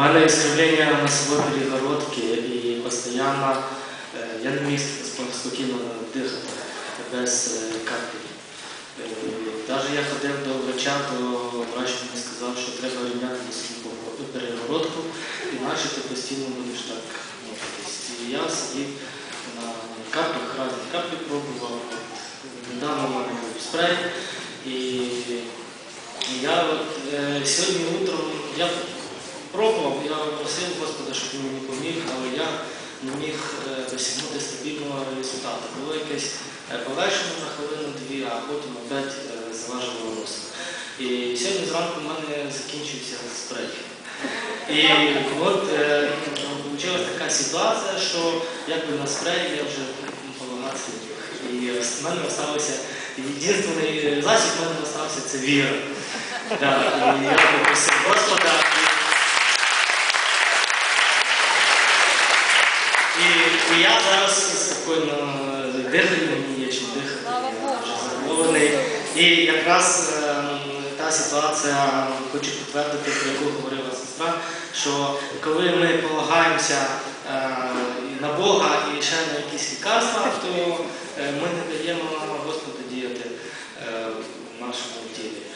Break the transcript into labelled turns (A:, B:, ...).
A: мене іскривлення носової перегородки і постійно е, я не міг спокійно дихати без е, капель. Навіть я ходив до врача, то врач мені сказав, що треба рівняти носову перегородку, інакше ти постійно будеш так мучитись. І я сидів на каплях, разом каплі пробував. Недавно в мене був спрей. І я от, е, сьогодні утром пробував, я просив Господа, щоб він мені поміг, але я не міг е, досягнути стабільного результату. Було якесь е, полегшення на хвилину-дві, а потім опять е, залежало нос. І сьогодні зранку в мене закінчився спрей. І от вийшла така ситуація, що якби на спрей я вже полагався. І в мене залишився єдиний засіб, в мене залишився це віра. І я попросив Господа. І, я зараз спокійно дихаю, мені є чим дихати. Задоволений. І якраз е, та ситуація хочу підтвердити, про яку говорила сестра, що коли ми полагаємося е, на Бога і ще на якісь лікарства, то е, ми не даємо Господу діяти е, в нашому тілі.